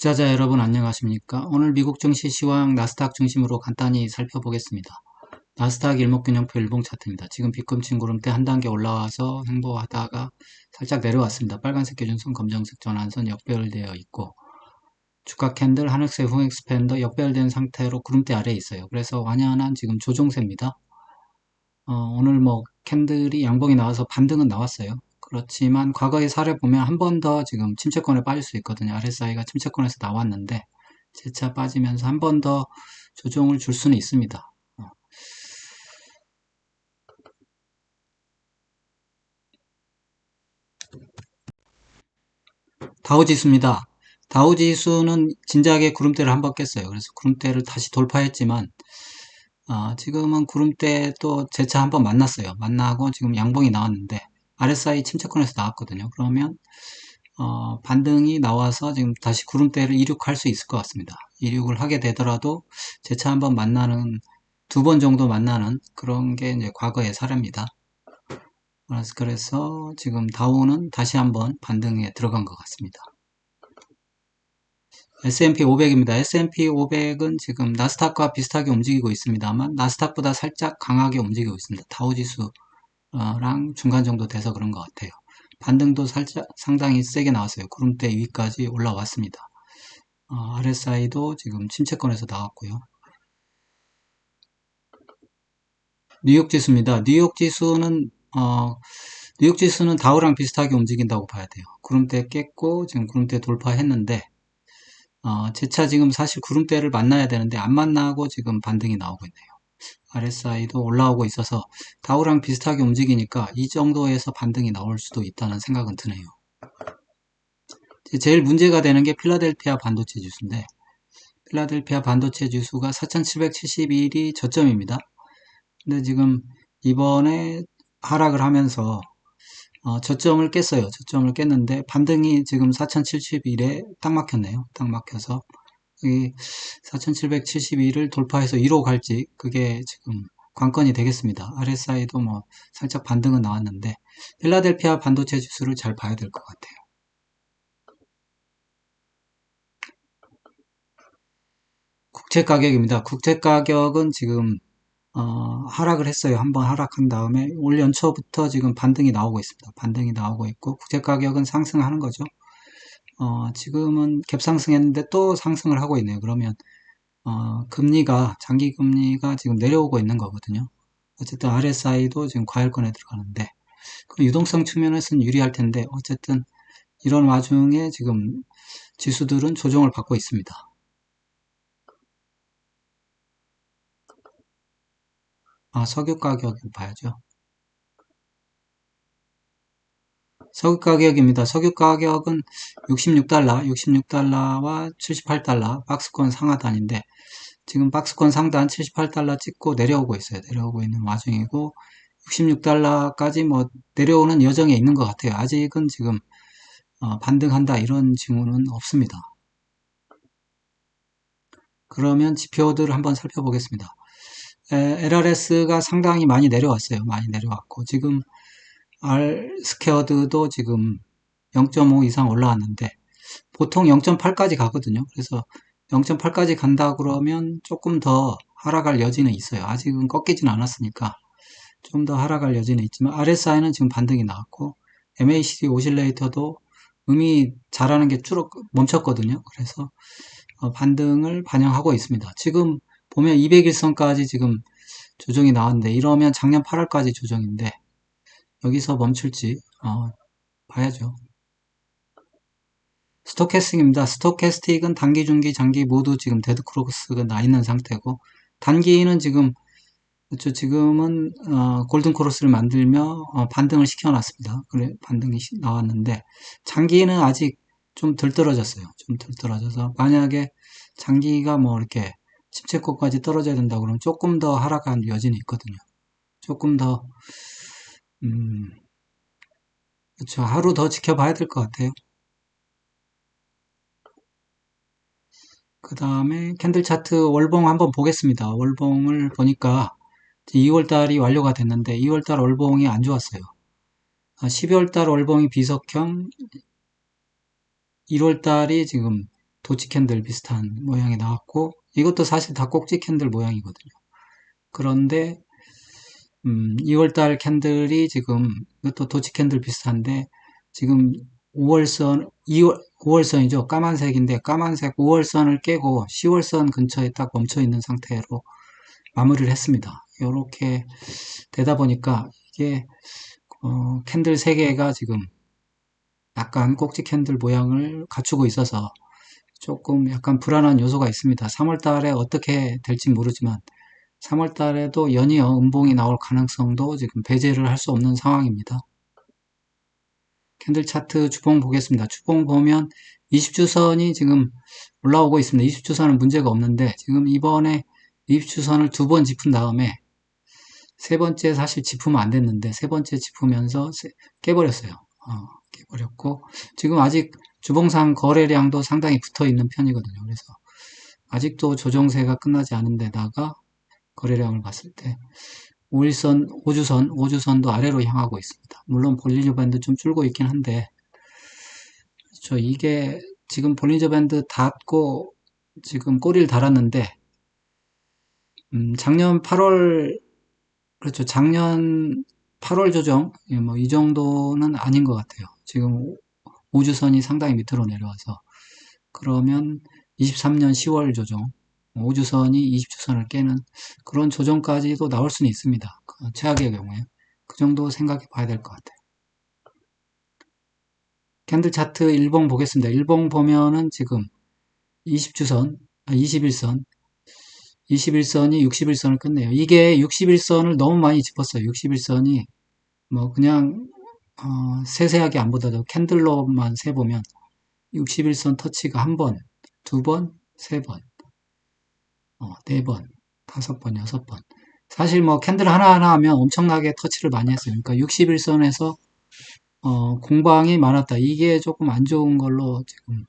투자자 여러분 안녕하십니까? 오늘 미국 증시 시황 나스닥 중심으로 간단히 살펴보겠습니다. 나스닥 일목균형표 일봉 차트입니다. 지금 비꿈친 구름대 한 단계 올라와서 행보하다가 살짝 내려왔습니다. 빨간색 기준선, 검정색 전환선 역별되어 있고 주가 캔들 하늘색 후 엑스펜더 역별된 상태로 구름대 아래에 있어요. 그래서 완연한 지금 조종세입니다. 어, 오늘 뭐 캔들이 양봉이 나와서 반등은 나왔어요. 그렇지만 과거의 사례 보면 한 번 더 지금 침체권에 빠질 수 있거든요. RSI가 침체권에서 나왔는데 재차 빠지면서 한 번 더 조정을 줄 수는 있습니다. 어. 다우지수입니다. 다우지수는 진작에 구름대를 한 번 깼어요. 그래서 구름대를 다시 돌파했지만 어, 지금은 구름대 또 재차 한 번 만났어요. 만나고 지금 양봉이 나왔는데 RSI 침체권에서 나왔거든요. 그러면 어, 반등이 나와서 지금 다시 구름대를 이륙할 수 있을 것 같습니다. 이륙을 하게 되더라도 재차 한번 만나는 두 번 정도 만나는 그런 게 이제 과거의 사례입니다. 그래서 지금 다우는 다시 한번 반등에 들어간 것 같습니다. S&P 500입니다. S&P 500은 지금 나스닥과 비슷하게 움직이고 있습니다만 나스닥보다 살짝 강하게 움직이고 있습니다. 다우 지수 랑 중간 정도 돼서 그런 것 같아요. 반등도 살짝 상당히 세게 나왔어요. 구름대 위까지 올라왔습니다. 어, RSI도 지금 침체권에서 나왔고요. 뉴욕 지수입니다. 뉴욕 지수는 어, 뉴욕 지수는 다우랑 비슷하게 움직인다고 봐야 돼요. 구름대 깼고 지금 구름대 돌파했는데 어, 재차 지금 사실 구름대를 만나야 되는데 안 만나고 지금 반등이 나오고 있네요. RSI도 올라오고 있어서 다우랑 비슷하게 움직이니까 이 정도에서 반등이 나올 수도 있다는 생각은 드네요. 제일 문제가 되는 게 필라델피아 반도체 지수인데 필라델피아 반도체 지수가 4771이 저점입니다. 근데 지금 이번에 하락을 하면서 어, 저점을 깼어요. 저점을 깼는데 반등이 지금 4071에 딱 막혔네요. 딱 막혀서 이 4771을 돌파해서 1호 갈지 그게 지금 관건이 되겠습니다. RSI도 뭐 살짝 반등은 나왔는데 필라델피아 반도체 지수를 잘 봐야 될 것 같아요. 국채 가격입니다. 국채 가격은 지금 어, 하락을 했어요. 한번 하락한 다음에 올 연초부터 지금 반등이 나오고 있습니다. 반등이 나오고 있고 국채 가격은 상승하는 거죠. 어, 지금은 갭상승했는데 또 상승을 하고 있네요. 그러면 어, 금리가 장기 금리가 지금 내려오고 있는 거거든요. 어쨌든 RSI도 지금 과열권에 들어가는데 그 유동성 측면에서는 유리할 텐데 어쨌든 이런 와중에 지금 지수들은 조정을 받고 있습니다. 아, 석유 가격을 봐야죠. 석유 가격입니다. 석유 가격은 66달러, 66달러와 78달러 박스권 상하단인데 지금 박스권 상단 78달러 찍고 내려오고 있어요. 내려오고 있는 와중이고 66달러까지 뭐 내려오는 여정에 있는 것 같아요. 아직은 지금 어, 반등한다 이런 징후는 없습니다. 그러면 지표들을 한번 살펴보겠습니다. LRS가 상당히 많이 내려왔어요. 많이 내려왔고 지금 R 스퀘어드도 지금 0.5 이상 올라왔는데 보통 0.8까지 가거든요. 그래서 0.8까지 간다 그러면 조금 더 하락할 여지는 있어요. 아직은 꺾이진 않았으니까 좀 더 하락할 여지는 있지만 RSI는 지금 반등이 나왔고 MACD 오실레이터도 음이 자라는 게쭉 멈췄거든요. 그래서 어, 반등을 반영하고 있습니다. 지금 보면 200일선까지 지금 조정이 나왔는데 이러면 작년 8월까지 조정인데 여기서 멈출지 어, 봐야죠. 스토캐스틱입니다. 스토캐스틱은 단기, 중기, 장기 모두 지금 데드크로스가 나 있는 상태고 단기는 지금 그렇죠. 지금은 어, 골든 크로스를 만들며 어, 반등을 시켜놨습니다. 그래 반등이 나왔는데 장기는 아직 좀 덜 떨어졌어요. 좀 덜 떨어져서 만약에 장기가 뭐 이렇게 17코까지 떨어져야 된다 그러면 조금 더 하락한 여지는 있거든요. 조금 더 음, 그렇죠. 하루 더 지켜봐야 될 것 같아요. 그 다음에 캔들 차트 월봉 한번 보겠습니다. 월봉을 보니까 2월달이 완료가 됐는데 2월달 월봉이 안 좋았어요. 12월달 아, 월봉이 비석형 1월달이 지금 도치 캔들 비슷한 모양이 나왔고 이것도 사실 다 꼭지 캔들 모양이거든요. 그런데 음, 2월달 캔들이 지금 이것도 도치 캔들 비슷한데 지금 5월선 2월 5월선이죠. 까만색인데 까만색 5월선을 깨고 10월선 근처에 딱 멈춰 있는 상태로 마무리를 했습니다. 이렇게 되다 보니까 이게 어, 캔들 3개가 지금 약간 꼭지 캔들 모양을 갖추고 있어서 조금 약간 불안한 요소가 있습니다. 3월 달에 어떻게 될지 모르지만 3월 달에도 연이어 음봉이 나올 가능성도 지금 배제를 할 수 없는 상황입니다. 캔들 차트 주봉 보겠습니다. 주봉 보면 20주선이 지금 올라오고 있습니다. 20주선은 문제가 없는데 지금 이번에 20주선을 두 번 짚은 다음에 세 번째 사실 짚으면 안 됐는데 세 번째 짚으면서 깨버렸어요. 어, 깨버렸고 지금 아직 주봉상 거래량도 상당히 붙어 있는 편이거든요. 그래서 아직도 조정세가 끝나지 않은 데다가 거래량을 봤을 때 5일선, 5주선, 5주선도 아래로 향하고 있습니다. 물론 볼리저 밴드 좀 줄고 있긴 한데 저 이게 지금 볼리저 밴드 닫고 지금 꼬리를 달았는데 음, 작년 8월 그렇죠. 작년 8월 조정 예, 뭐이 정도는 아닌 것 같아요. 지금 5주선이 상당히 밑으로 내려와서 그러면 23년 10월 조정 5주선이 20주선을 깨는 그런 조정까지도 나올 수는 있습니다. 그 최악의 경우에 그 정도 생각해 봐야 될 것 같아요. 캔들 차트 일봉 보겠습니다. 일봉 보면은 지금 20주선, 아, 21선, 21선이 61선을 끝내요. 이게 61선을 너무 많이 짚었어요. 61선이 뭐 그냥 어, 세세하게 안 보다도 캔들로만 세보면 61선 터치가 한 번, 두 번, 세 번, 어, 네 번, 다섯 번, 여섯 번. 사실 뭐 캔들 하나하나 하면 엄청나게 터치를 많이 했어요. 그러니까 61선에서 어, 공방이 많았다. 이게 조금 안 좋은 걸로 지금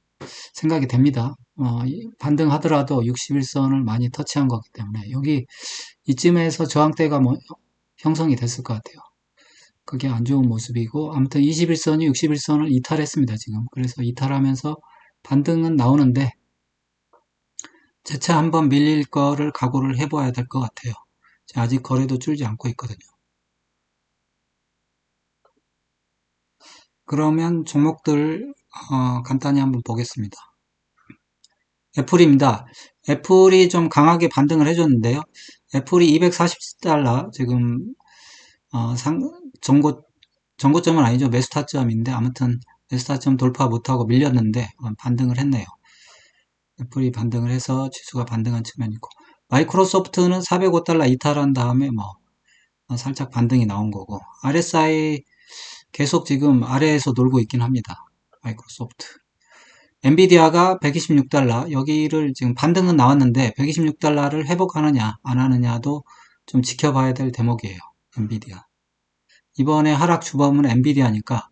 생각이 됩니다. 어, 반등하더라도 61선을 많이 터치한 거기 때문에 여기 이쯤에서 저항대가 뭐 형성이 됐을 것 같아요. 그게 안 좋은 모습이고 아무튼 21선이 61선을 이탈했습니다. 지금 그래서 이탈하면서 반등은 나오는데 재차 한번 밀릴 거를 각오를 해봐야 될 것 같아요. 아직 거래도 줄지 않고 있거든요. 그러면 종목들 어, 간단히 한번 보겠습니다. 애플입니다. 애플이 좀 강하게 반등을 해줬는데요. 애플이 240달러 지금 어, 상, 정고, 정고점은 아니죠. 매수 타점인데 아무튼 매수 타점 돌파 못하고 밀렸는데 어, 반등을 했네요. 애플이 반등을 해서 지수가 반등한 측면이 있고 마이크로소프트는 405달러 이탈한 다음에 뭐 어, 살짝 반등이 나온 거고 RSI 계속 지금 아래에서 놀고 있긴 합니다. 마이크로소프트. 엔비디아가 126달러 여기를 지금 반등은 나왔는데 126달러를 회복하느냐 안 하느냐도 좀 지켜봐야 될 대목이에요. 엔비디아. 이번에 하락 주범은 엔비디아니까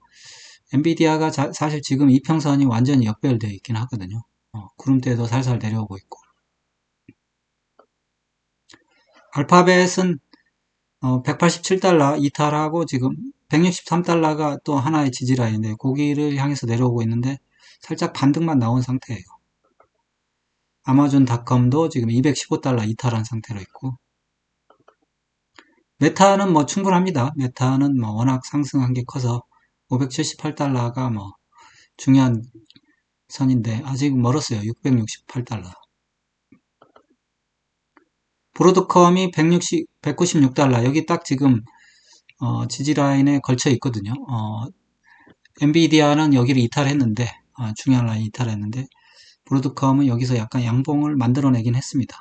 엔비디아가 자, 사실 지금 이평선이 완전히 역별되어 있긴 하거든요. 어, 구름대도 살살 내려오고 있고 알파벳은 어, 187달러 이탈하고 지금 163달러가 또 하나의 지지라인인데 고기를 향해서 내려오고 있는데 살짝 반등만 나온 상태예요. 아마존닷컴도 지금 215달러 이탈한 상태로 있고 메타는 뭐 충분합니다. 메타는 뭐 워낙 상승한 게 커서 578달러가 뭐 중요한 선인데 아직 멀었어요. 668달러. 브로드컴이 160, 196달러. 여기 딱 지금 어, 지지라인에 걸쳐 있거든요. 어, 엔비디아는 여기를 이탈했는데 어, 중요한 라인 이탈했는데 브로드컴은 여기서 약간 양봉을 만들어내긴 했습니다.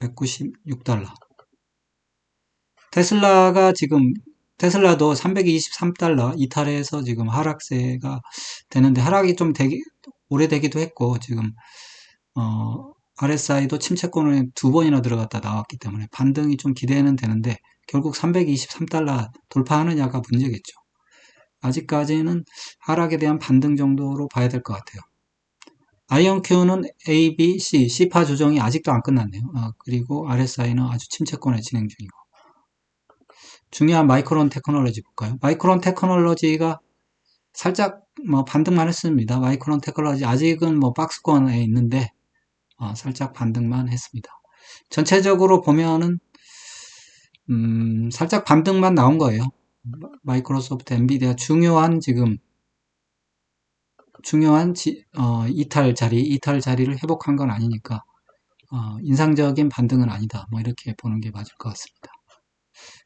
196달러. 테슬라가 지금 테슬라도 323달러 이탈해서 지금 하락세가 되는데 하락이 좀 되기 오래되기도 했고 지금 어, RSI도 침체권에 두 번이나 들어갔다 나왔기 때문에 반등이 좀 기대는 되는데 결국 323달러 돌파하느냐가 문제겠죠. 아직까지는 하락에 대한 반등 정도로 봐야 될 것 같아요. 아이언큐는 A, B, C, C파 조정이 아직도 안 끝났네요. 아, 그리고 RSI는 아주 침체권에 진행 중이고. 중요한 마이크론 테크놀로지 볼까요? 마이크론 테크놀로지가 살짝 뭐 반등만 했습니다. 마이크론 테크놀로지 아직은 뭐 박스권에 있는데 어, 살짝 반등만 했습니다. 전체적으로 보면은 음, 살짝 반등만 나온 거예요. 마이크로소프트, 엔비디아 중요한 지금 중요한 지, 어, 이탈 자리, 이탈 자리를 회복한 건 아니니까 어, 인상적인 반등은 아니다. 뭐 이렇게 보는 게 맞을 것 같습니다.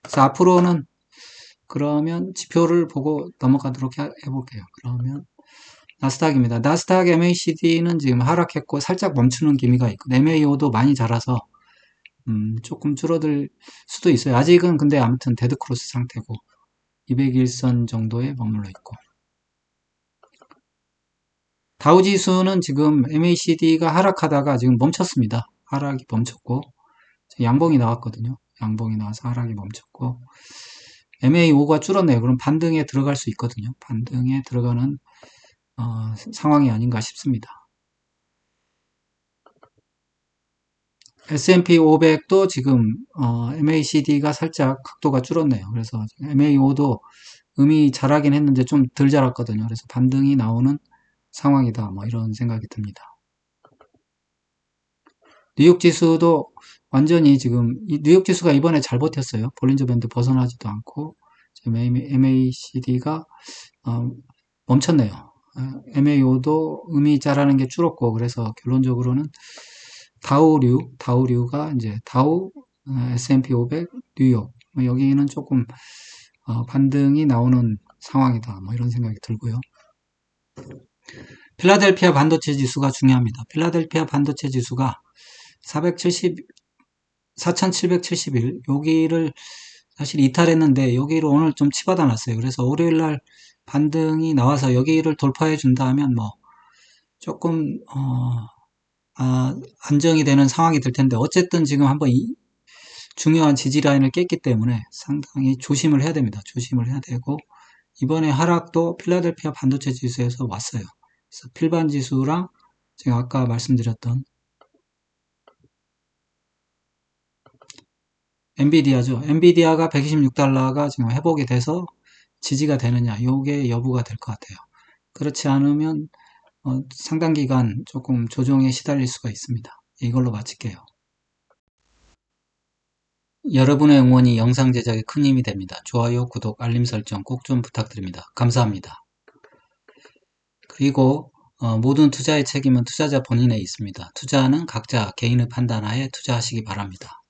그래서 앞으로는 그러면 지표를 보고 넘어가도록 해볼게요. 그러면 나스닥입니다. 나스닥 MACD는 지금 하락했고 살짝 멈추는 기미가 있고 MAO도 많이 자라서 음, 조금 줄어들 수도 있어요. 아직은 근데 아무튼 데드크로스 상태고 201선 정도에 머물러 있고 다우지수는 지금 MACD가 하락하다가 지금 멈췄습니다. 하락이 멈췄고 양봉이 나왔거든요. 양봉이 나와서 하락이 멈췄고 MA5가 줄었네요. 그럼 반등에 들어갈 수 있거든요. 반등에 들어가는 어, 상황이 아닌가 싶습니다. S&P 500도 지금 어, MACD가 살짝 각도가 줄었네요. 그래서 MA5도 음이 자라긴 했는데 좀 덜 자랐거든요. 그래서 반등이 나오는 상황이다. 뭐 이런 생각이 듭니다. 뉴욕 지수도 완전히 지금 뉴욕 지수가 이번에 잘 버텼어요. 볼린저 밴드 벗어나지도 않고 지금 MACD가 어, 멈췄네요. MAO도 음이 자라는 게 줄었고 그래서 결론적으로는 다우류, 다우류가 이제 다우, S&P 500, 뉴욕 뭐 여기는 조금 어, 반등이 나오는 상황이다. 뭐 이런 생각이 들고요. 필라델피아 반도체 지수가 중요합니다. 필라델피아 반도체 지수가 470, 4771 여기를 사실 이탈했는데 여기를 오늘 좀 치받아 놨어요. 그래서 월요일날 반등이 나와서 여기를 돌파해 준다면 뭐 조금 어, 아, 안정이 되는 상황이 될 텐데 어쨌든 지금 한번 이 중요한 지지 라인을 깼기 때문에 상당히 조심을 해야 됩니다. 조심을 해야 되고 이번에 하락도 필라델피아 반도체 지수에서 왔어요. 그래서 필반 지수랑 제가 아까 말씀드렸던 엔비디아죠. 엔비디아가 126달러가 지금 회복이 돼서 지지가 되느냐, 요게 여부가 될 것 같아요. 그렇지 않으면 어, 상당 기간 조금 조정에 시달릴 수가 있습니다. 이걸로 마칠게요. 여러분의 응원이 영상 제작에 큰 힘이 됩니다. 좋아요, 구독, 알림 설정 꼭 좀 부탁드립니다. 감사합니다. 그리고 어, 모든 투자의 책임은 투자자 본인에 있습니다. 투자는 각자 개인의 판단하에 투자하시기 바랍니다.